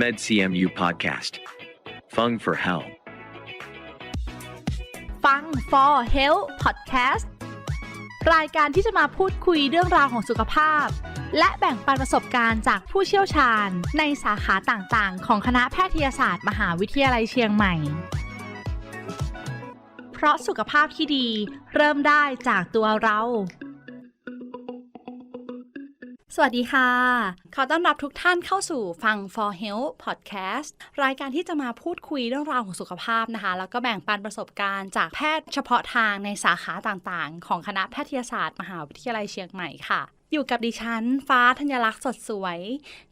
MedCMU Podcast. Fung for Hell. ฟัง for health podcast รายการที่จะมาพูดคุยเรื่องราวของสุขภาพ และแบ่งปันประสบการณ์จากผู้เชี่ยวชาญ ในสาขาต่างๆ ของคณะแพทยศาสตร์ มหาวิทยาลัยเชียงใหม่ เพราะสุขภาพที่ดีเริ่มได้จากตัวเรา สวัสดีค่ะ ขอต้อนรับทุกท่านเข้าสู่ฟัง For Health Podcast รายการที่จะมาพูดคุยเรื่องราวของสุขภาพนะคะ แล้วก็แบ่งปันประสบการณ์จากแพทย์เฉพาะทางในสาขาต่างๆ ของคณะแพทยศาสตร์ มหาวิทยาลัยเชียงใหม่ค่ะ อยู่กับดิฉัน ฟ้าธัญลักษณ์สดสวย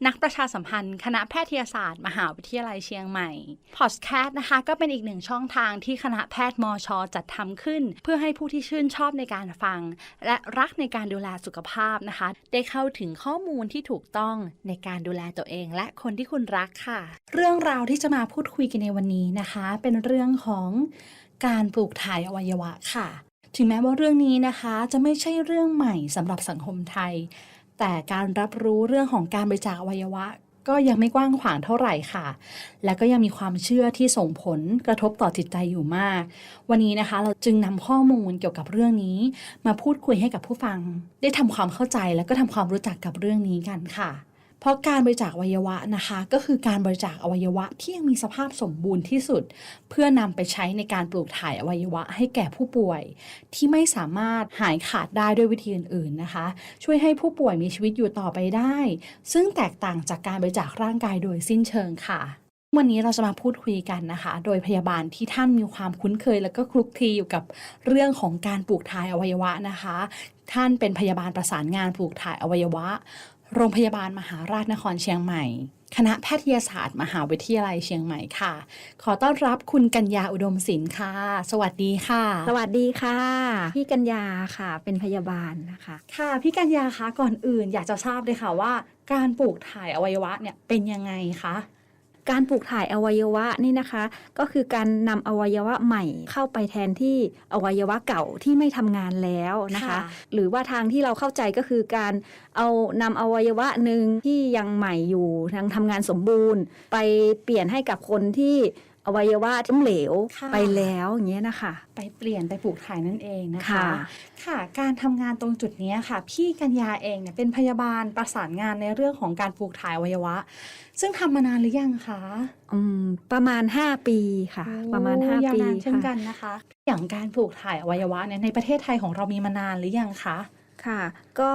นักประชาสัมพันธ์ คณะแพทยศาสตร์ มหาวิทยาลัยเชียงใหม่ พอดแคสต์นะคะ ก็เป็นอีกหนึ่งช่องทางที่คณะแพทย์มชจัดทำขึ้น เพื่อให้ผู้ที่ชื่นชอบในการฟัง และรักในการดูแลสุขภาพนะคะ ได้เข้าถึงข้อมูลที่ถูกต้องในการดูแลตัวเอง และคนที่คุณรักค่ะ เรื่องราวที่จะมาพูดคุยกันในวันนี้นะคะ เป็นเรื่องของการปลูกถ่ายอวัยวะค่ะ ถึงแม้ว่าเรื่องนี้นะคะจะไม่ใช่เรื่องใหม่สำหรับสังคมไทย แต่การรับรู้เรื่องของการบริจาคอวัยวะ ก็ยังไม่กว้างขวางเท่าไหร่ค่ะ และก็ยังมีความเชื่อที่ส่งผลกระทบต่อจิตใจอยู่มาก วันนี้นะคะเราจึงนำข้อมูลเกี่ยวกับเรื่องนี้ มาพูดคุยให้กับผู้ฟัง ได้ทำความเข้าใจและก็ทำความรู้จักกับเรื่องนี้กันค่ะ เพราะการบริจาคอวัยวะนะคะ ก็คือการบริจาคอวัยวะที่ยังมีสภาพสมบูรณ์ที่สุด เพื่อนำไปใช้ในการปลูกถ่ายอวัยวะให้แก่ผู้ป่วย ที่ไม่สามารถหายขาดได้ด้วยวิธีอื่นๆนะคะ ช่วยให้ผู้ป่วยมีชีวิตอยู่ต่อไปได้ ซึ่งแตกต่างจากการบริจาคร่างกายโดยสิ้นเชิงค่ะวันนี้เราจะมาพูดคุยกันนะคะ โดยพยาบาลที่ท่านมีความคุ้นเคย แล้วก็คลุกคลีอยู่กับเรื่องของการปลูกถ่ายอวัยวะนะคะ ท่านเป็นพยาบาลประสานงานปลูกถ่ายอวัยวะ โรงพยาบาลมหาราชนครเชียงใหม่ คณะแพทยศาสตร์ มหาวิทยาลัยเชียงใหม่ค่ะ ขอต้อนรับคุณกัญญาอุดมศิลป์ค่ะ สวัสดีค่ะ สวัสดีค่ะ พี่กัญญาค่ะ เป็นพยาบาลนะคะ ค่ะ พี่กัญญาคะก่อนอื่นอยากจะทราบเลยค่ะว่า การปลูกถ่ายอวัยวะเนี่ยเป็นยังไงคะ การปลูกถ่ายอวัยวะนี่นะคะ ก็คือการนำอวัยวะใหม่เข้าไปแทนที่อวัยวะเก่าที่ไม่ทำงานแล้วนะคะค่ะหรือว่าทางที่เราเข้าใจก็คือการเอานำอวัยวะหนึ่งที่ยังใหม่อยู่ยังทำงานสมบูรณ์ ไปเปลี่ยนให้กับคนที่ อวัยวะที่เหลวค่ะไปแล้วอย่างเงี้ยนะคะ ไปเปลี่ยนไปปลูกถ่ายนั่นเองนะคะ ค่ะค่ะการทำงานตรงจุดนี้ค่ะ พี่กัญญาเองเนี่ยเป็นพยาบาลประสานงานในเรื่องของการปลูกถ่ายอวัยวะ ซึ่งทำมานานหรือยังคะอืมประมาณ 5 ปีค่ะ ประมาณโอ้5ยาวปีนานเช่นกัค่ะนนะคะ อย่างการปลูกถ่ายอวัยวะเนี่ยในประเทศไทยของเรามีมานานหรือยังคะ ค่ะ ก็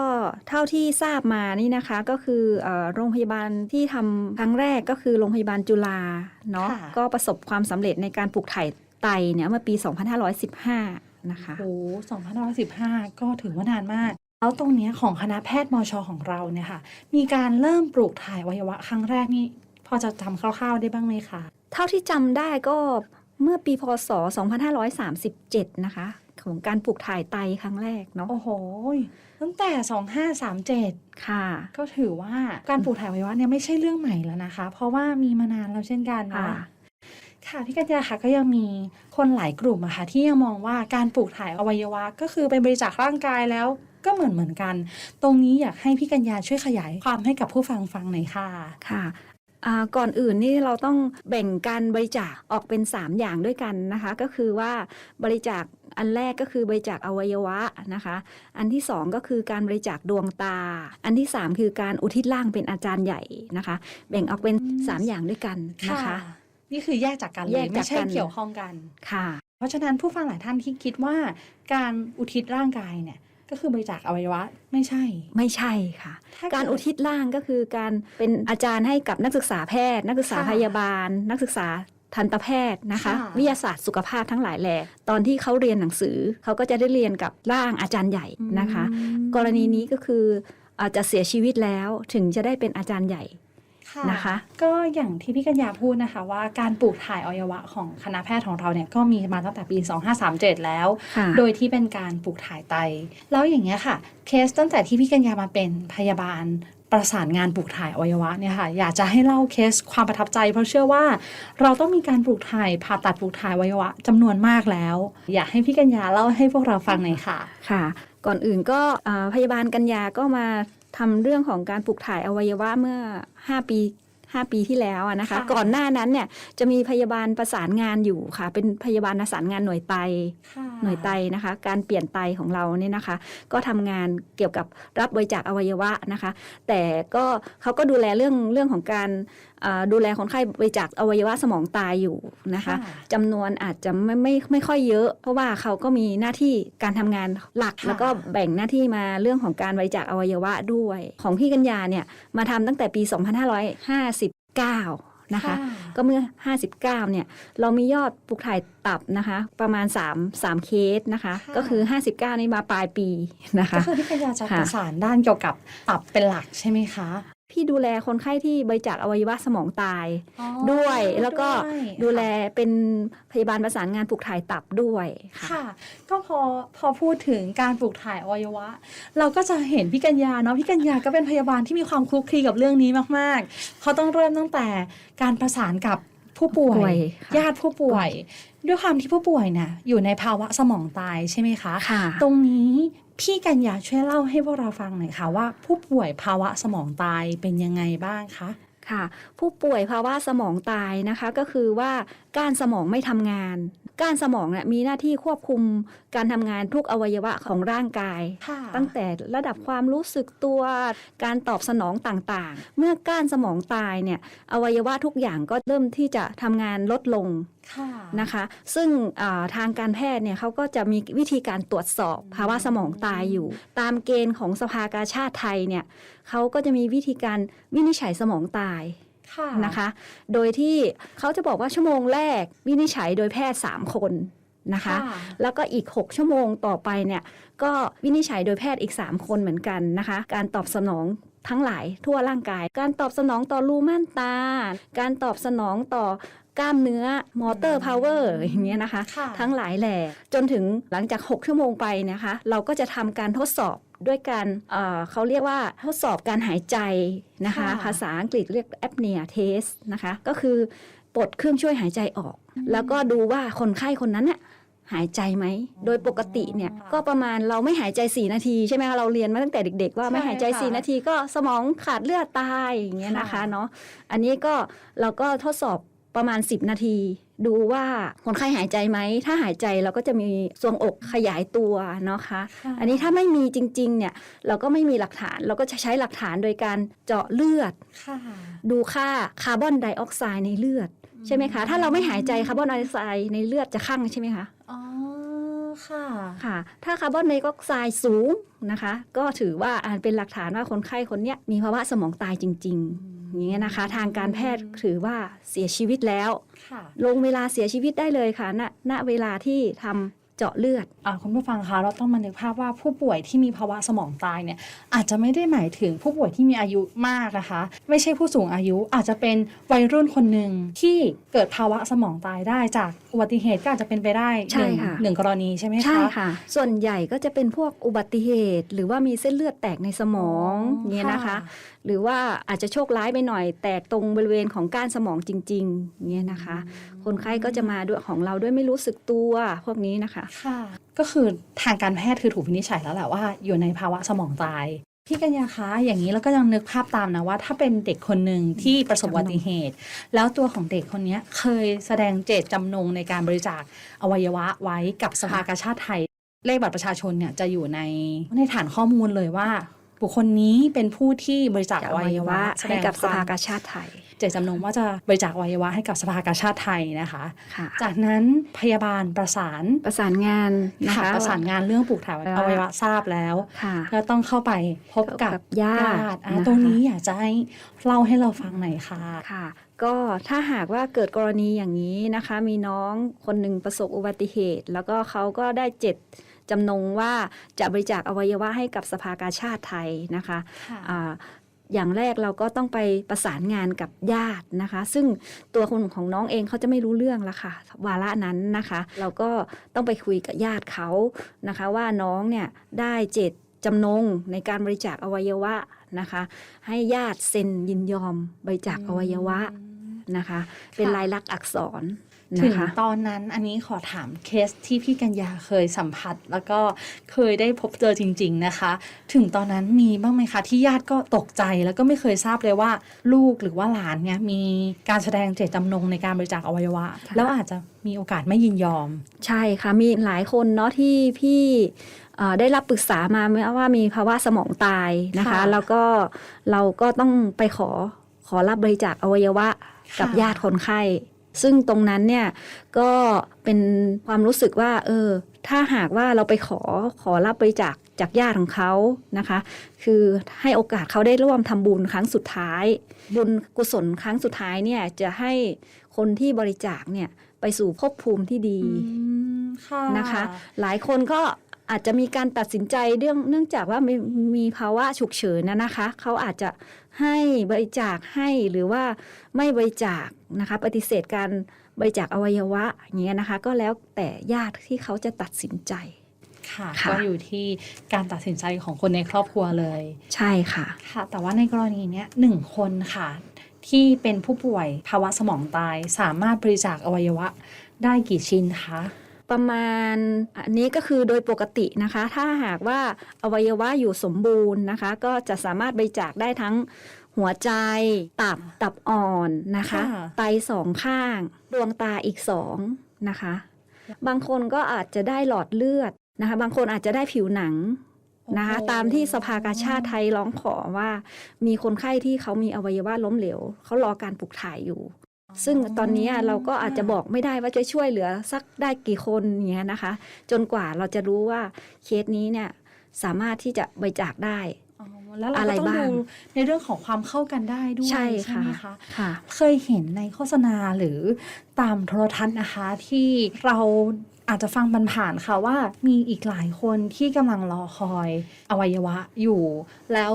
เท่าที่ทราบมานี่นะคะก็คือเออโรงพยาบาลที่ทำครั้งแรกก็คือโรงพยาบาลจุฬาเนาะค่ะก็ประสบความสำเร็จในการปลูกถ่ายไตเนี่ยเมื่อปี 2515 นะคะโอ้2515 ก็ถือว่านานมากแล้วตรงเนี้ยของคณะแพทย์มชของเราเนี่ยค่ะ มีการเริ่มปลูกถ่ายอวัยวะครั้งแรกนี่พอจะจำคร่าวๆได้บ้างไหมคะ เท่าที่จำได้ก็เมื่อปีพศ 2537 นะคะ ของการปลูกถ่ายไตครั้งแรกเนาะโอ้โห ตั้งแต่ 2537 ค่ะ ก็ถือว่าการปลูกถ่ายอวัยวะเนี่ยไม่ใช่เรื่องใหม่แล้วนะคะ เพราะว่ามีมานานแล้วเช่นกันค่ะนะค่ะพี่กัญญาค่ะก็ยังมีคนหลายกลุ่มอะค่ะที่ยังมองว่าการปลูกถ่ายอวัยวะ ก็คือเป็นบริจาคร่างกายแล้วก็เหมือนเหมือนกัน ตรงนี้อยากให้พี่กัญญาช่วยขยายความให้กับผู้ฟังฟังหน่อยค่ะค่ะอ่า ก่อนอื่นนี่เราต้องแบ่งการบริจาคออกเป็น 3 อย่างด้วยกันนะคะ ก็คือว่าบริจาคอันแรกก็คือบริจาคอวัยวะนะคะ อันที่ 2 ก็คือการบริจาคดวงตา อันที่ 3 คือการอุทิศร่างเป็นอาจารย์ใหญ่นะคะ แบ่งออกเป็นอืม3อย่างด้วยกันนะคะ นี่คือแยกจากกันเลแยยกจากไม่ใช่กันเกี่ยวข้องกันค่ะ เพราะฉะนั้นผู้ฟังหลายท่านที่คิดว่าการอุทิศร่างกายเนี่ย ก็คือบริจาคอวัยวะไม่ใช่ ไม่ใช่ค่ะถ้เดการอุทิศร่างก็คือการเป็นอาจารย์ให้กับนักศึกษาแพทย์ นักศึกษาค่ะพยาบาล นักศึกษาทันตแพทย์นะคะค่ะวิทยาศาสตร์สุขภาพทั้งหลายแหล่ตอนที่เขาเรียนหนังสือเขาก็จะได้เรียนกับร่างอาจารย์ใหญ่นะคะอืมกรณีนี้ก็คืออาจจะเสียชีวิตแล้วถึงจะได้เป็นอาจารย์ใหญ่ ค่ะ นะคะ ก็อย่างที่พี่กัญญาพูดนะคะว่าการปลูกถ่ายอวัยวะของคณะแพทย์ของเราเนี่ยก็มีมาตั้งแต่ปี 2537 แล้ว ค่ะ โดยที่เป็นการปลูกถ่ายไต แล้วอย่างเงี้ยค่ะ เคสตั้งแต่ที่พี่กัญญามาเป็นพยาบาลประสานงานปลูกถ่ายอวัยวะเนี่ยค่ะอยากจะให้เล่าเคสความประทับใจ เพราะเชื่อว่า เราต้องมีการปลูกถ่ายผ่าตัดปลูกถ่ายอวัยวะจำนวนมากแล้ว อยากให้พี่กัญญาเล่าให้พวกเราฟังหน่อยค่ะ ค่ะ ก่อนอื่นก็อ่าพยาบาลกัญญาก็มา ทำเรื่องของการปลูกถ่ายอวัยวะเมื่อ 5 ปี5ปีที่แล้วอะนะคะค่ะก่อนหน้านั้นเนี่ยจะมีพยาบาลประสานงานอยู่ค่ะ เป็นพยาบาลประสานงานหน่วยไตหน่วยไตนะคะ การเปลี่ยนไตของเราเนี่ยนะคะ ก็ทำงานเกี่ยวกับรับบริจาคอวัยวะนะคะ แต่ก็เขาก็ดูแลเรื่องเรื่องของการอ่า ดูแลคนไข้บริจาคอวัยวะสมองตายอยู่นะคะค่ะจำนวนอาจจะไม่ไม่ไม่ค่อยเยอะ เพราะว่าเขาก็มีหน้าที่การทำงานหลักค่ะแล้วก็แบ่งหน้าที่มาเรื่องของการบริจาคอวัยวะด้วย ของพี่กัญญาเนี่ยมาทำตั้งแต่ปี 2559นะคะก็เมื่อ 59 เนี่ย เรามียอดปลูกถ่ายตับนะคะ ประมาณ 3 3 เคสนะคะค่ะก็คือ 59 นี่มาปลายปีนะคะ ก็คือที่ปัญญาจะค่ะประสานด้านเกี่ยวกับตับเป็นหลักใช่ไหมคะ พี่ดูแลคนไข้ที่บริจาคอวัยวะสมองตายอ๋อด้วยแล้วก็ด้วยดูแลเป็นพยาบาลประสานงานปลูกถ่ายตับด้วยค่ะค่ะ ก็พอพอพูดถึงการปลูกถ่ายอวัยวะ เราก็จะเห็นพี่กัญญาเนาะพี่กัญญาก็เป็นพยาบาลที่มีความคลุกคลีกับเรื่องนี้มาก ๆเขาต้องเริ่มตั้งแต่การประสานกับผู้ป่วป่วยยค่ะญาติผู้ป่วย ด้วยความที่ผู้ป่วยเนี่ยอยู่ในภาวะสมองตายใช่ไหมคะค่ะ ตรงนี้พี่กัญญาช่วยเล่าให้พวกเราฟังหน่อยค่ะว่า ผู้ป่วยภาวะสมองตายเป็นยังไงบ้างคะค่ะ ผู้ป่วยภาวะสมองตายนะคะก็คือว่าก้านสมองไม่ทำงานก้านสมองเนี่ยมีหน้าที่ควบคุมการทำงานทุกอวัยวะของร่างกายค่ะตั้งแต่ระดับความรู้สึกตัว การตอบสนองต่างๆ เมื่อก้านสมองตายเนี่ยอวัยวะทุกอย่างก็เริ่มที่จะทำงานลดลงค่ะ นะคะ ซึ่งอ่าทางการแพทย์เนี่ยเขาก็จะมีวิธีการตรวจสอบภาวะสมองตายอยู่ ตามเกณฑ์ของสภากาชาติไทยเนี่ยเขาก็จะมีวิธีการวินิจฉัยสมองตายค่ะนะคะ โดยที่เขาจะบอกว่าชั่วโมงแรกวินิจฉัยโดยแพทย์ 3 คนนะคะ แล้วก็อีก 6 ชั่วโมงต่อไปเนี่ยก็วินิจฉัยโดยแพทย์อีก 3 คนเหมือนกันนะคะ การตอบสนองทั้งหลายทั่วร่างกาย การตอบสนองต่อรูม่านตา การตอบสนองต่อ กล้ามเนื้อมอเตอร์พาวเวอร์อย่างเงี้ยนะคะค่ะทั้งหลายแหล่จนถึงหลังจาก 6 ชั่วโมงไปนะคะ เราก็จะทำการทดสอบด้วยการเอ่อเขาเรียกว่าทดสอบการหายใจนะคะค่ะภาษาอังกฤษเรียก apnea test นะคะ ก็คือปลดเครื่องช่วยหายใจออก แล้วก็ดูว่าคนไข้คนนั้นเนี่ยหายใจไหม โดยปกติเนี่ยก็ประมาณเราไม่หายใจ 4 นาทีใช่ไหมคะเราเรียนมาตั้งแต่เด็ก ๆ ว่าไม่หายใจ 4 นาทีก็สมองขาดเลือดตายอย่างเงี้ยนะคะเนาะ อันนี้ก็เราก็ทดสอบ ประมาณ 10 นาที ดูว่าคนไข้หายใจไหม ถ้าหายใจเราก็จะมีทรวงอกขยายตัวเนาะคะค่ะอันนี้ถ้าไม่มีจริงๆเนี่ยเราก็ไม่มีหลักฐานเราก็จะใช้หลักฐานโดยการเจาะเลือดค่ะดูค่าคาร์บอนไดออกไซด์ในเลือดใช่ไหมคะ ถ้าเราไม่หายใจคาร์บอนไดออกไซด์ในเลือดจะคั่งใช่ไหมคะอ๋อค่ะค่ะ ถ้าคาร์บอนไดออกไซด์สูงนะคะ ก็ถือว่าอ่าเป็นหลักฐานว่าคนไข้คนเนี้ยมีภาวะสมองตายจริง ๆ อย่างเงี้ยนะคะ ทางการแพทย์ถือว่าเสียชีวิตแล้วค่ะลงเวลาเสียชีวิตได้เลยค่ะณณเวลาที่ทำเจาะเลือดอ่าคุณผู้ฟังคะเราต้องมานึกภาพว่าผู้ป่วยที่มีภาวะสมองตายเนี่ยอาจจะไม่ได้หมายถึงผู้ป่วยที่มีอายุมากนะคะ ไม่ใช่ผู้สูงอายุอาจจะเป็นวัยรุ่นคนหนึ่งที่เกิดภาวะสมองตายได้จากอุบัติเหตุก็อาจจะเป็นไปได้ใช่หนึ่งค่ะหนึ่งกรณีใช่ไหมคะใช่ค่ะ ส่วนใหญ่ก็จะเป็นพวกอุบัติเหตุ หรือว่ามีเส้นเลือดแตกในสมองเงี้ยนะคะ หรือว่าอาจจะโชคร้ายไปหน่อย แตกตรงบริเวณของก้านสมองจริงๆเงี้ยนะคะ คนไข้ก็จะมาด้วยของเราด้วยไม่รู้สึกตัวพวกนี้นะคะค่ะก็คือทางการแพทย์คือถูกวินิจฉัยแล้วแหละว่าอยู่ในภาวะสมองตายพี่กัญญาคะอย่างนี้เราก็ยังนึกภาพตามนะว่า ถ้าเป็นเด็กคนหนึ่งที่ประสบอุบัติเหตุ แล้วตัวของเด็กคนเนี้ยเคยแสดงเจตจำนงในการบริจาคอวัยวะไว้กับสภากาชาติไทย เลขบัตรประชาชนเนี่ยจะอยู่ในในฐานข้อมูลเลยว่า บุคคลนี้เป็นผู้ที่บริจาคอวัยวะแสดให้งกับคสวามภากาชาติไทย เจตจำนงว่าจะบริจาคอวัยวะให้กับสภากาชาติไทยนะคะค่ะจากนั้นพยาบาลประสานประสานงานนะค่ะคะประสานงานเรื่องปลูกถ่ายว่าอวัยวะทราบแล้วค่ะก็ต้องเข้าไปพบกับกับญาติอะนะคะตรงนี้อยากจะให้เล่าให้เราฟังหน่อยค่ะค่ะก็ถ้าหากว่าเกิดกรณีอย่างนี้นะคะ มีน้องคนหนึ่งประสบอุบัติเหตุ แล้วก็เขาก็ได้เจ็ด จำนงว่าจะบริจาคอวัยวะให้กับสภากาชาติไทยนะคะอ่าอย่างแรกเราก็ต้องไปประสานงานกับญาตินะคะ ซึ่งตัวคนของน้องเองเขาจะไม่รู้เรื่องละค่ะ วาระนั้นนะคะ เราก็ต้องไปคุยกับญาติเขานะคะ ว่าน้องเนี่ยได้เจ็ดจำนงในการบริจาคอวัยวะนะคะ ให้ญาติเซ็นยินยอมบริจาคอวัยวะนะคะ เป็นลายลักษณ์อักษร ถึนะงคะตอนนั้นอันนี้ขอถามเคสที่พี่กัญญาเคยสัมผัส แล้วก็เคยได้พบเจอจริง ๆนะคะ ถึงตอนนั้นมีบ้างไหมคะที่ญาติก็ตกใจแล้วก็ไม่เคยทราบเลยว่า ลูกหรือว่าหลานเนี่ยมีการแสดงเจตจำนงในการบริจาคอวัยวะค่ะแล้วอาจจะมีโอกาสไม่ยินยอม ใช่ค่ะมีหลายคนเนาะที่พี่เอ่อได้รับปรึกษามาว่ามีภาวะสมองตายนะคะค่ะแล้วก็เราก็ต้องไปขอขอรับบริจาคอวัยวะกับค่ะญาติคนไข้ ซึ่งตรงนั้นเนี่ยก็เป็นความรู้สึกว่าเออถ้าหากว่าเราไปขอขอรับบริจาคจากญาติของเขานะคะ คือให้โอกาสเขาได้ร่วมทำบุญครั้งสุดท้าย บุญกุศลครั้งสุดท้ายเนี่ยจะให้คนที่บริจาคเนี่ยไปสู่ภพภูมิที่ดีอืมค่ะนะคะ หลายคนก็ อาจจะมีการตัดสินใจเรื่องเนื่องจากว่ามีมีภาวะฉุกเฉินนะนะคะ เขาอาจจะให้บริจาคให้หรือว่าไม่บริจาคนะคะ ปฏิเสธการบริจาคอวัยวะอย่างเงี้ยนะคะ ก็แล้วแต่ญาติที่เขาจะตัดสินใจค่ะค่ะก็อยู่ที่การตัดสินใจของคนในครอบครัวเลย ใช่ค่ะค่ะ แต่ว่าในกรณีเนี้ยหนึ่งคนค่ะ ที่เป็นผู้ป่วยภาวะสมองตายสามารถบริจาคอวัยวะได้กี่ชิ้นคะ ประมาณอันนี้ก็คือโดยปกตินะคะ ถ้าหากว่าอวัยวะอยู่สมบูรณ์นะคะ ก็จะสามารถบริจาคได้ทั้งหัวใจตับตับอ่อนนะคะค่ะไตสองข้าง ดวงตาอีกสองนะคะ บางคนก็อาจจะได้หลอดเลือดนะคะ บางคนอาจจะได้ผิวหนังนะคะโอ้โหตามที่สภากาชาติไทยร้องขอว่า มีคนไข้ที่เขามีอวัยวะล้มเหลวเขารอการปลูกถ่ายอยู่ ซึ่งตอนนี้เราก็อาจจะบอกไม่ได้ว่าจะช่วยเหลือสักได้กี่คนอย่างเงี้ยนะคะ จนกว่าเราจะรู้ว่าเคสนี้เนี่ยสามารถที่จะบริจาคได้อ๋อแล้วเราอะไรก็ต้องบ้างดูในเรื่องของความเข้ากันได้ด้วยใช่ใช่ไหมคะค่ะเคยเห็นในโฆษณาหรือตามโทรทัศน์นะคะ ที่เราอาจจะฟังบันผ่านๆค่ะว่ามีอีกหลายคนที่กำลังรอคอยอวัยวะอยู่ แล้ว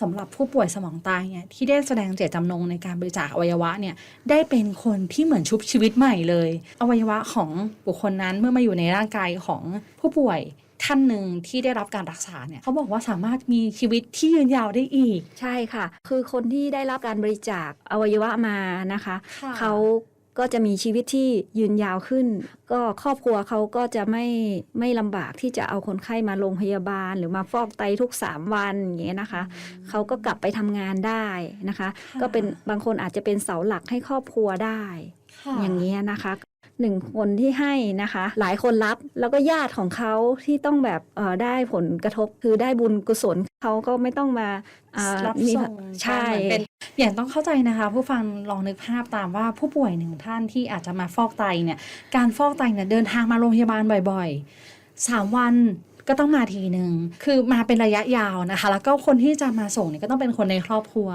สำหรับผู้ป่วยสมองตายเนี่ยที่ได้แสดงเจตจำนงในการบริจาคอวัยวะเนี่ยได้เป็นคนที่เหมือนชุบชีวิตใหม่เลย อวัยวะของบุคคลนั้นเมื่อมาอยู่ในร่างกายของผู้ป่วยท่านหนึ่งที่ได้รับการรักษาเนี่ยเขาบอกว่าสามารถมีชีวิตที่ยืนยาวได้อีก ใช่ค่ะ คือคนที่ได้รับการบริจาคอวัยวะมานะคะค่ะเขา ก็จะมีชีวิตที่ยืนยาวขึ้น ก็ครอบครัวเขาก็จะไม่ไม่ลำบากที่จะเอาคนไข้มาโรงพยาบาล หรือมาฟอกไตทุก 3 วันอย่างเงี้ยนะคะเขาก็กลับไปทำงานได้นะคะค่ะก็เป็นบางคนอาจจะเป็นเสาหลักให้ครอบครัวได้ค่ะอย่างนี้ยนะคะ หนึ่งคนที่ให้นะคะ หลายคนรับแล้วก็ญาติของเขาที่ต้องแบบเอ่อได้ผลกระทบคือได้บุญกุศลเขาก็ไม่ต้องมาอ่ารับมีส่งใช่เหมือนเป็นอย่างต้องเข้าใจนะคะ ผู้ฟังลองนึกภาพตามว่าผู้ป่วยหนึ่งท่านที่อาจจะมาฟอกไตเนี่ยการฟอกไตเนี่ยเดินทางมาโรงพยาบาลบ่อยๆสามวันก็ต้องมาทีหนึ่งคือมาเป็นระยะยาวนะคะ แล้วก็คนที่จะมาส่งเนี่ยก็ต้องเป็นคนในครอบครัว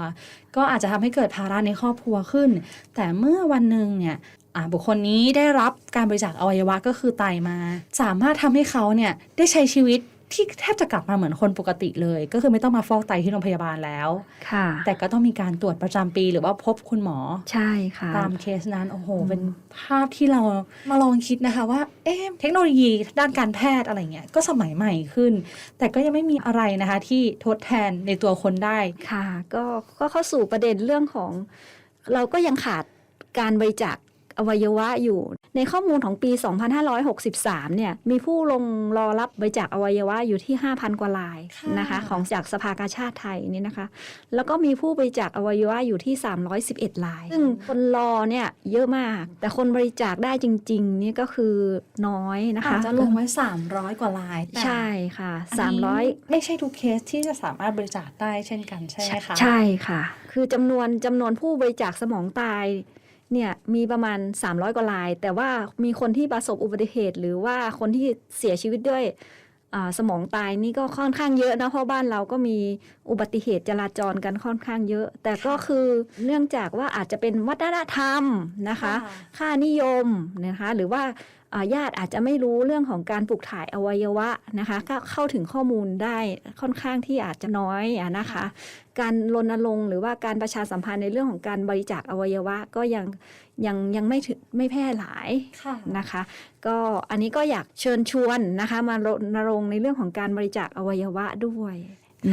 ก็อาจจะทำให้เกิดภาระในครอบครัวขึ้น แต่เมื่อวันหนึ่งเนี่ยอ่า บุคคลนี้ได้รับการบริจาคอวัยวะก็คือไตมา สามารถทำให้เขาเนี่ยได้ใช้ชีวิตที่แทบจะกลับมาเหมือนคนปกติเลย ก็คือไม่ต้องมาฟอกไตที่โรงพยาบาลแล้วค่ะ แต่ก็ต้องมีการตรวจประจำปีหรือว่าพบคุณหมอใช่ค่ะ ตามเคสนั้น โอ้โหอืมเป็นภาพที่เรามาลองคิดนะคะว่า เอ๊ะเทคโนโลยีด้านการแพทย์อะไรเงี้ยก็สมัยใหม่ขึ้น แต่ก็ยังไม่มีอะไรนะคะที่ทดแทนในตัวคนได้ค่ะ ก็ก็เข้าสู่ประเด็นเรื่องของ เราก็ยังขาดการบริจาค อวัยวะอยู่ ในข้อมูลของปี 2563 เนี่ย มีผู้ลงรอรับบริจาคอวัยวะอยู่ที่ 5,000 กว่ารายค่ะนะคะ ของจากสภากาชาติไทยนี่นะคะ แล้วก็มีผู้บริจาคอวัยวะอยู่ที่ 311ราย ซึ่งคนรอเนี่ยเยอะมาก แต่คนบริจาคได้จริงๆนี่ก็คือน้อยนะคะอาจจะลงไว้ 300 กว่าลายแต่ใช่ค่ะอันนี้300 ไม่ใช่ทุกเคสที่จะสามารถบริจาคได้เช่นกันใช่ไหมคะ ใช่ค่ะ คือจำนวนจำนวนผู้บริจาคสมองตาย เนี่ยมีประมาณ 300 กว่าราย แต่ว่ามีคนที่ประสบอุบัติเหตุ หรือว่าคนที่เสียชีวิตด้วยอ่าสมองตายนี่ก็ค่อนข้างเยอะนะเพราะบ้านเราก็มีอุบัติเหตุจราจรกันค่อนข้างเยอะ แต่ก็คือเนื่องจากว่าอาจจะเป็นวัฒนธรรมนะคะ ค่ะค่านิยมนะคะ หรือว่าอ่า ญาติอาจจะไม่รู้เรื่องของการปลูกถ่ายอวัยวะนะคะก็เข้าถึงข้อมูลได้ค่อนข้างที่อาจจะน้อยอะนะคะ การรณรงค์หรือว่าการประชาสัมพันธ์ในเรื่องของการบริจาคอวัยวะก็ยังยังยังไม่ถึงไม่แพร่หลายค่ะนะคะ ก็อันนี้ก็อยากเชิญชวนนะคะ มารณรงค์ในเรื่องของการบริจาคอวัยวะด้วย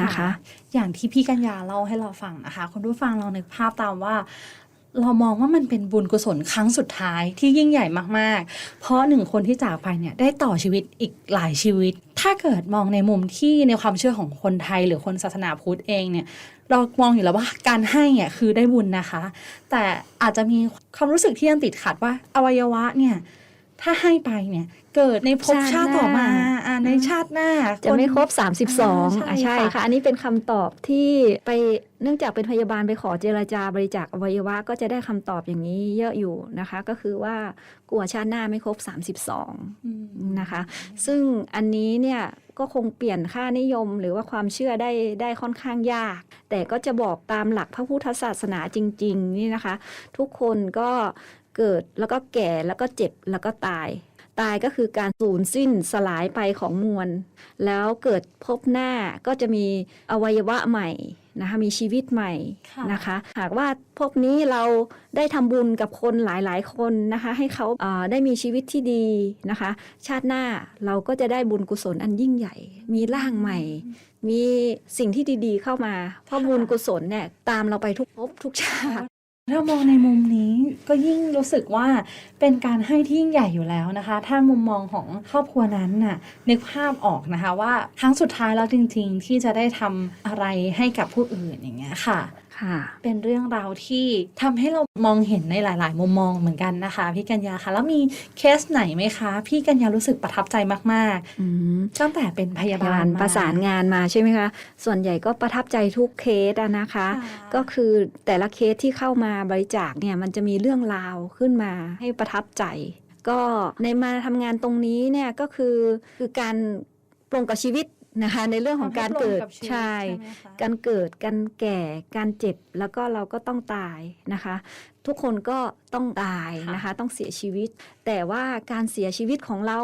นะคะ อย่างที่พี่กัญญาเล่าให้เราฟังนะคะคุณผู้ฟังลองนึกภาพตามว่า เรามองว่ามันเป็นบุญกุศลครั้งสุดท้ายที่ยิ่งใหญ่มากๆ เพราะหนึ่งคนที่จากไปเนี่ยได้ต่อชีวิตอีกหลายชีวิต ถ้าเกิดมองในมุมที่ในความเชื่อของคนไทยหรือคนศาสนาพุทธเองเนี่ยเรามองอยู่แล้วว่าการให้เนี่ยคือได้บุญนะคะ แต่อาจจะมีความรู้สึกที่ยังติดขัดว่าอวัยวะเนี่ย ถ้าให้ไปเนี่ยเกิดในภพชาชาติติต่อมาหน้าอ่าในชาติหน้า จะไม่ครบอ่า32อะใช่ใช่ค่ะค่ะ อันนี้เป็นคำตอบที่ไปเนื่องจากเป็นพยาบาลไปขอเจรจาบริจาคอวัยวะก็จะได้คำตอบอย่างนี้เยอะอยู่นะคะ ก็คือว่ากลัวชาติหน้าไม่ครบ 32อืมนะคะ ซึ่งอันนี้เนี่ยก็คงเปลี่ยนค่านิยมหรือว่าความเชื่อได้ได้ค่อนข้างยาก แต่ก็จะบอกตามหลักพระพุทธศาสนาจริง ๆ นี่นะคะ ทุกคนก็ เกิดแล้วก็แก่แล้วก็เจ็บแล้วก็ตาย ตายก็คือการสูญสิ้นสลายไปของมวล แล้วเกิดพบหน้าก็จะมีอวัยวะใหม่นะคะมีชีวิตใหม่ค่ะนะคะ หากว่าพบนี้เราได้ทำบุญกับคนหลายๆ คนนะคะ ให้เขาเอ่อได้มีชีวิตที่ดีนะคะ ชาติหน้าเราก็จะได้บุญกุศลอันยิ่งใหญ่ มีร่างใหม่ มีสิ่งที่ดีๆเข้ามา เพราะบุญกุศลเนี่ยตามเราไปทุกภพทุกชาติ ถ้ามองในมุมนี้ก็ยิ่งรู้สึกว่าเป็นการให้ที่ยิ่งใหญ่อยู่แล้วนะคะ ถ้ามุมมองของครอบครัวนั้นน่ะนึกภาพออกนะคะว่าครั้งสุดท้ายแล้วจริง ๆ ที่จะได้ทำอะไรให้กับผู้อื่นอย่างเงี้ยค่ะ ค่ะ เป็นเรื่องราวที่ทำให้เรามองเห็นในหลาย ๆ มุมมองเหมือนกันนะคะ พี่กัญญาคะแล้วมีเคสไหนไหมคะ พี่กัญญารู้สึกประทับใจมากอืมๆตั้งแต่เป็นพยาบาบาลลมประสานงานมาใช่ไหมคะส่วนใหญ่ก็ประทับใจทุกเคสอะนะคะค่ะก็คือแต่ละเคสที่เข้ามาบริจาคเนี่ยมันจะมีเรื่องราวขึ้นมาให้ประทับใจ ก็ในมาทำงานตรงนี้เนี่ยก็คือคือการปรงกับชีวิต นะคะในเรื่องของการเกิดความให้ปลงบชีวิตใช่ไหมคะการเกิดการแก่การเจ็บแล้วก็เราก็ต้องตายนะคะ ทุกคนก็ต้องตายนะคะ ต้องเสียชีวิต แต่ว่าการเสียชีวิตของเรา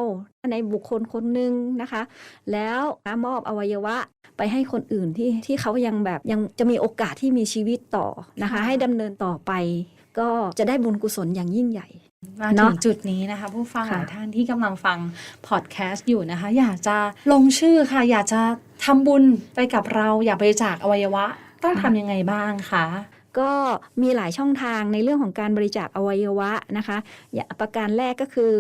ในบุคคลคนหนึ่งนะคะ แล้วมอบอวัยวะไปให้คนอื่นที่ที่เขายังแบบยังจะมีโอกาสที่มีชีวิตต่อนะคะค่ะให้ดำเนินต่อไป ก็จะได้บุญกุศลอย่างยิ่งใหญ่ มาเนถึอะงจุดนี้นะคะ ผู้ฟังหค่ะลายท่านที่กำลังฟังพอดแคสต์อยู่นะคะ อยากจะลงชื่อค่ะ อยากจะทำบุญไปกับเราอยากบริจาคอวัยวะ ต้องทำยังไงบ้างคะก็มีหลายช่องทางในเรื่องของการบริจาคอวัยวะนะคะอย่างประการแรกก็คือ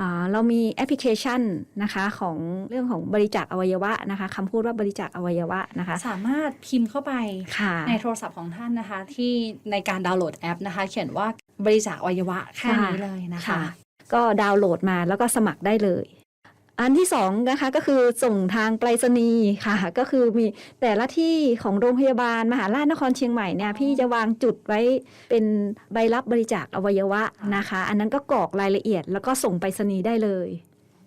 อาเรามีแอปพลิเคชันนะคะของเรื่องของบริจาคอวัยวะนะคะคำพูดว่าบริจาคอวัยวะนะคะ สามารถพิมพ์เข้าไปค่ะในโทรศัพท์ของท่านนะคะ ที่ในการดาวน์โหลดแอปนะคะ เขียนว่า บริจาคอวัยวะแค่นี้เลยนะคะค่ะก็ดาวน์โหลดมาแล้วก็สมัครได้เลย อันที่สองนะคะก็คือส่งทางไปรษณีย์ค่ะ ก็คือมีแต่ละที่ของโรงพยาบาลมหาราชนครเชียงใหม่เนี่ยอ๋อพี่จะวางจุดไว้เป็นใบรับบริจาคอวัยวะนะคะ อันนั้นก็กรอกรายละเอียด แล้วก็ส่งไปรษณีย์ได้เลย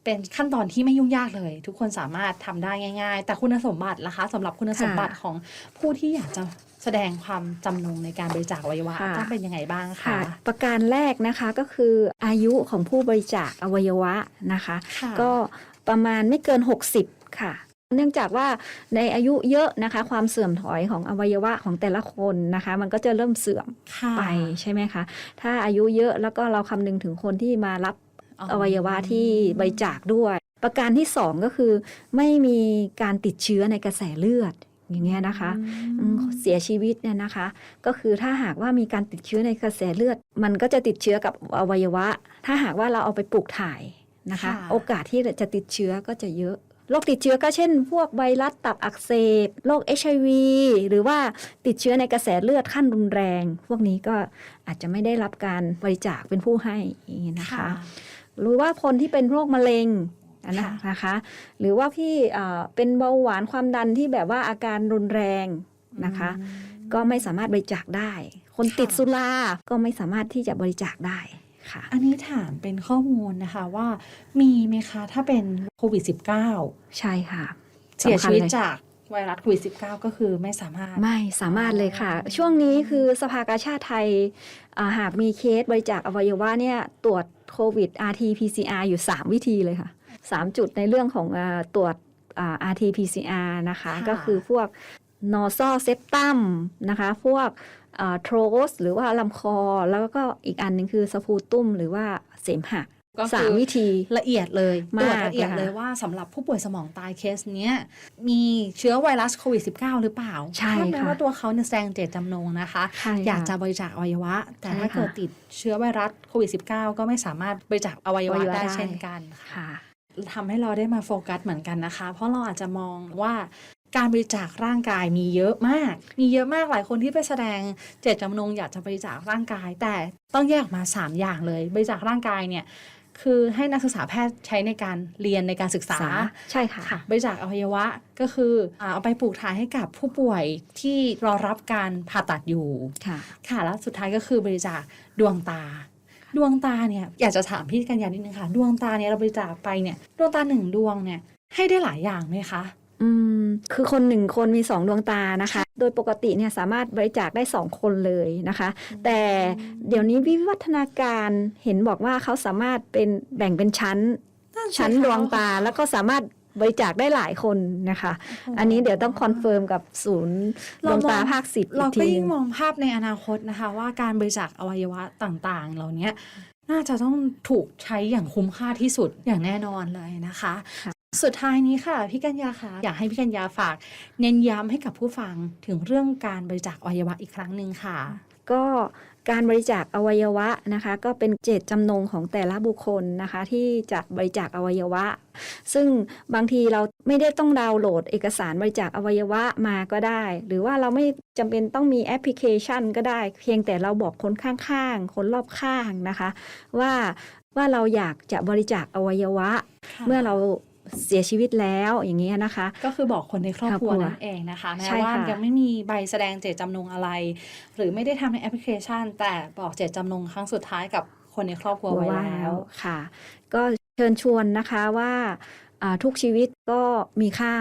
เป็นขั้นตอนที่ไม่ยุ่งยากเลย ทุกคนสามารถทำได้ง่าย ๆ แต่คุณสมบัติล่ะคะสำหรับคุณสมบัติของผู้ที่อยากจะ แสดงความจำนงในการบริจาคอวัยวะค่ะ ต้องเป็นยังไงบ้างค่ะคะประการแรกนะคะก็คืออายุของผู้บริจาคอวัยวะนะคะ ค่ะก็ประมาณไม่เกิน 60 ค่ะ เนื่องจากว่าในอายุเยอะนะคะ ความเสื่อมถอยของอวัยวะของแต่ละคนนะคะ มันก็จะเริ่มเสื่อมค่ะไปใช่ไหมคะ ถ้าอายุเยอะแล้วก็เราคำนึงถึงคนที่มารับอวัยวะที่บริจาคด้วย ประการที่สองก็คือไม่มีการติดเชื้อในกระแสเลือด อย่างเงี้ยนะคะอืมเสียชีวิตเนี่ยนะคะ ก็คือถ้าหากว่ามีการติดเชื้อในกระแสเลือด มันก็จะติดเชื้อกับอวัยวะ ถ้าหากว่าเราเอาไปปลูกถ่ายนะคะค่ะโอกาสที่จะติดเชื้อก็จะเยอะโรคติดเชื้อก็เช่น พวกไวรัสตับอักเสบโรค HIV หรือว่าติดเชื้อในกระแสเลือดขั้นรุนแรง พวกนี้ก็อาจจะไม่ได้รับการบริจาคเป็นผู้ให้อย่างนี้นะคะหรือว่าคนที่เป็นโรคมะเร็ง นะค่ะนะคะ หรือว่าที่เอ่อเป็นเบาหวานความดันที่แบบว่าอาการรุนแรงนะคะอืมก็ไม่สามารถบริจาคได้ คนค่ะติดสุราก็ไม่สามารถที่จะบริจาคได้ค่ะ อันนี้ถามเป็นข้อมูลนะคะว่ามีไหมคะถ้าเป็นโควิด -19 ใช่ค่ะ เสียชีวิตสำคัญเลยจากไวรัสโควิด -19 ก็คือไม่สามารถ ไม่สามารถเลยค่ะ ช่วงนี้คือสภากาชาติไทยอ่าหากมีเคสบริจาคอวัยวะเนี่ย ตรวจโควิด rt pcr อยู่ 3 วิธีเลยค่ะ 3 จุดในเรื่องของอาตรวจอ่า rt pcr นะคะค่ะก็คือพวกนอซอเซปตัมนะคะพวกโทรสหรือว่าลำคอ แล้วก็อีกอันหนึงคือสพูตุ้มหรือว่าเสมหะก็สาคืมอวิธีละเอียดเลยมากตรวจละเอียดนะคะเลยว่าสำหรับผู้ป่วยสมองตายเคสเนี้ยมีเชื้อไวรัสโควิด -19 หรือเปล่า ใช่ถ้าแม้ค่ะว่าตัวเขาเนี่ยแสดงเจตจำนงนะคะใช่ค่อยากจะบริจาคอวัยวะ แต่ใช่ถ้าค่ะเกิดติดเชื้อไวรัสโควิด -19 ก็ไม่สามารถบริจาคอวัยวะอวัยวะได้ได้เช่นกันค่ะค่ะ ทำให้เราได้มาโฟกัสเหมือนกันนะคะ เพราะเราอาจจะมองว่าการบริจาคร่างกายมีเยอะมาก มีเยอะมากหลายคนที่ไปแสดงเจตจำนงอยากจะบริจาคร่างกาย แต่ต้องแยกออกมา 3 อย่างเลย บริจาคร่างกายเนี่ยคือให้นักศึกษาแพทย์ใช้ในการเรียนในการศึกษาใช่ค่ะค่ะบริจาคอวัยวะก็คืออาเอาไปปลูกถ่ายให้กับผู้ป่วยที่รอรับการผ่าตัดอยู่ค่ะค่ะแล้วสุดท้ายก็คือบริจาคดวงตา ดวงตาเนี่ยอยากจะถามพี่กัญญานิดนึงค่ะ ดวงตาเนี่ยเราบริจาคไปเนี่ย ดวงตาหนึ่งดวงเนี่ยให้ได้หลายอย่างไหมคะอืมคือคนหนึ่งคนมีสองดวงตานะคะ โดยปกติเนี่ยสามารถบริจาคได้สองคนเลยนะคะ แต่เดี๋ยวนี้วิวัฒนาการเห็นบอกว่าเขาสามารถเป็นแบ่งเป็นชั้นชั้นดวงตาแล้วก็สามารถ บริจาคได้หลายคนนะคะ อันนี้เดี๋ยวต้องคอนเฟิร์มกับศูนย์ดวงตาภาคสิบอีเรากก็ทีหยิ่นึงงมองภาพในอนาคตนะคะ ว่าการบริจาคอวัยวะต่างๆ เหล่านี้น่าจะต้องถูกใช้อย่างคุ้มค่าที่สุดอย่างแน่นอนเลยนะคะค่ะสุดท้ายนี้ค่ะพี่กัญญาค่ะอยากให้พี่กัญญาฝาก เน้นย้ำให้กับผู้ฟังถึงเรื่องการบริจาคอวัยวะอีกครั้งหนึ่งค่ะ ก็ การบริจาคอวัยวะนะคะ ก็เป็นเจตจำนงของแต่ละบุคคลนะคะ ที่จะบริจาคอวัยวะ ซึ่งบางทีเราไม่ได้ต้องดาวน์โหลดเอกสารบริจาคอวัยวะมาก็ได้ หรือว่าเราไม่จำเป็นต้องมีแอปพลิเคชันก็ได้ เพียงแต่เราบอกคนข้างๆ คนรอบข้างนะคะ ว่าว่าเราอยากจะบริจาคอวัยวะ เมื่อเรา เสียชีวิตแล้วอย่างนี้ยนะคะ ก็คือบอกคนในครอบครัวครอบครัวนั่นเองนะคะแม้ใช่ว่าค่ะยังไม่มีใบแสดงเจตจำนงอะไร หรือไม่ได้ทำในแอปพลิเคชัน แต่บอกเจตจำนงครั้งสุดท้ายกับคนในครอบครัวไว้แล้วค่ะ ก็เชิญชวนนะคะว่าอ่าทุกชีวิตก็มีค่า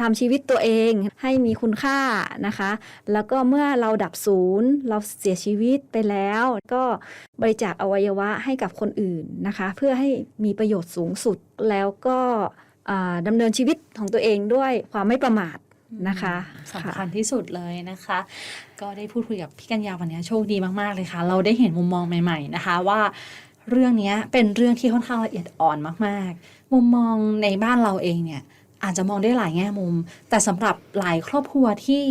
ทำชีวิตตัวเองให้มีคุณค่านะคะ แล้วก็เมื่อเราดับศูนย์ เราเสียชีวิตไปแล้ว ก็บริจาคอวัยวะให้กับคนอื่นนะคะ เพื่อให้มีประโยชน์สูงสุดแล้วก็อ่า ดำเนินชีวิตของตัวเองด้วยความไม่ประมาทนะคะสำคัญที่สุดเลยนะคะ ก็ได้พูดคุยกับพี่กัญญาวันนี้โชคดีมากๆเลยค่ะ เราได้เห็นมุมมองใหม่ ๆ นะคะว่าเรื่องนี้เป็นเรื่องที่ค่อนข้างละเอียดอ่อนมากๆ มุมมองในบ้านเราเองเนี่ยอาจจะมองได้หลายแง่มุม แต่สำหรับหลายครอบครัวที่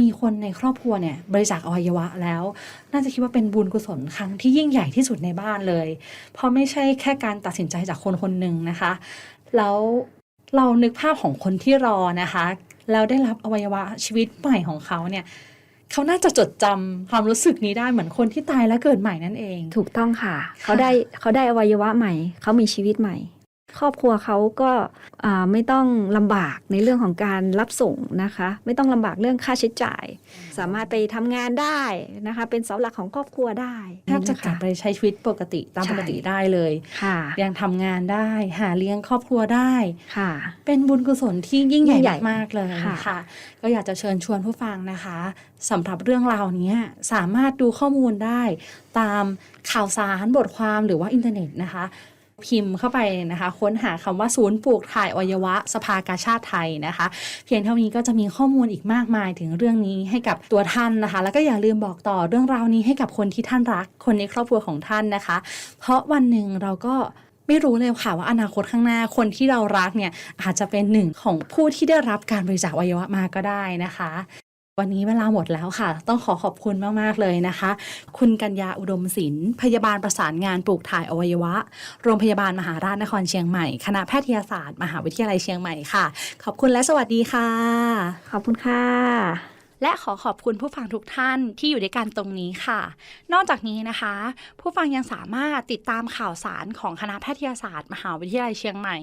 มีคนในครอบครัวเนี่ยบริจาคอวัยวะแล้ว น่าจะคิดว่าเป็นบุญกุศลครั้งที่ยิ่งใหญ่ที่สุดในบ้านเลย เพราะไม่ใช่แค่การตัดสินใจจากคนคนหนึ่งนะคะ แล้วเรานึกภาพของคนที่รอนะคะแล้วได้รับอวัยวะชีวิตใหม่ของเขาเนี่ยเขาน่าจะจดจำความรู้สึกนี้ได้เหมือนคนที่ตายแล้วเกิดใหม่นั่นเอง ถูกต้องค่ะ เขาได้เขาได้อวัยวะใหม่ เขามีชีวิตใหม่ ครอบครัวเขาก็อ่าไม่ต้องลำบากในเรื่องของการรับส่งนะคะ ไม่ต้องลำบากเรื่องค่าใช้จ่าย สามารถไปทำงานได้นะคะ เป็นเสาหลักของครอบครัวได้แทบจะกลับไปใช้ชีวิตปกติตามใช่ปกติได้เลยค่ะยังทำงานได้หาเลี้ยงครอบครัวได้ค่ะ เป็นบุญกุศลที่ยิ่งใหยิ่งใหญ่ญ่มากๆเลยค่ะค่ะก็อยากจะเชิญชวนผู้ฟังนะคะสำหรับเรื่องราวนี้สามารถดูข้อมูลได้ ตามข่าวสารบทความหรือว่าอินเทอร์เน็ตนะคะ พิมพ์เข้าไปนะคะ ค้นหาคำว่าศูนย์ปลูกถ่ายอวัยวะสภากาชาติไทยนะคะ เพียงเท่านี้ก็จะมีข้อมูลอีกมากมายถึงเรื่องนี้ให้กับตัวท่านนะคะ แล้วก็อย่าลืมบอกต่อเรื่องราวนี้ให้กับคนที่ท่านรัก คนในครอบครัวของท่านนะคะ เพราะวันหนึ่งเราก็ไม่รู้เลยค่ะว่าอนาคตข้างหน้าคนที่เรารักเนี่ยอาจจะเป็นหนึ่งของผู้ที่ได้รับการบริจาคอวัยวะมาก็ได้นะคะ วันนี้เวลาหมดแล้วค่ะ ต้องขอขอบคุณมาก ๆ เลยนะคะ คุณกัญญาอุดมศิลป์พยาบาลประสานงานปลูกถ่ายอวัยวะ โรงพยาบาลมหาราชนครเชียงใหม่ คณะแพทยศาสตร์ มหาวิทยาลัยเชียงใหม่ค่ะ ขอบคุณและสวัสดีค่ะ ขอบคุณค่ะ และขอขอบคุณผู้ฟังทุกท่านที่อยู่ด้วยกันตรงนี้ค่ะ นอกจากนี้นะคะ ผู้ฟังยังสามารถติดตามข่าวสารของคณะแพทยศาสตร์ มหาวิทยาลัยเชียงใหม่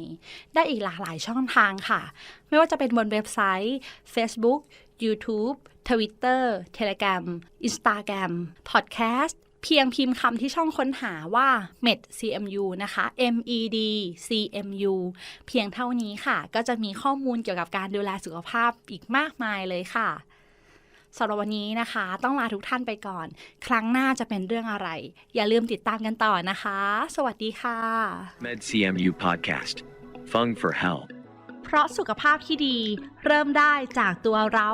ได้อีกหลากหลายช่องทางค่ะ ไม่ว่าจะเป็นบนเว็บไซต์ Facebook YouTube Twitter Telegram Instagram Podcast เพียงพิมพ์คำที่ช่องค้นหาว่า med cmu นะคะ med cmu เพียงเท่านี้ค่ะ ก็จะมีข้อมูลเกี่ยวกับการดูแลสุขภาพอีกมากมายเลยค่ะสำหรับวันนี้นะคะ ต้องลาทุกท่านไปก่อน ครั้งหน้าจะเป็นเรื่องอะไร อย่าลืมติดตามกันต่อนะคะ สวัสดีค่ะ MedCMU Podcast. Fung for Hell. เพราะสุขภาพที่ดี เริ่มได้จากตัวเรา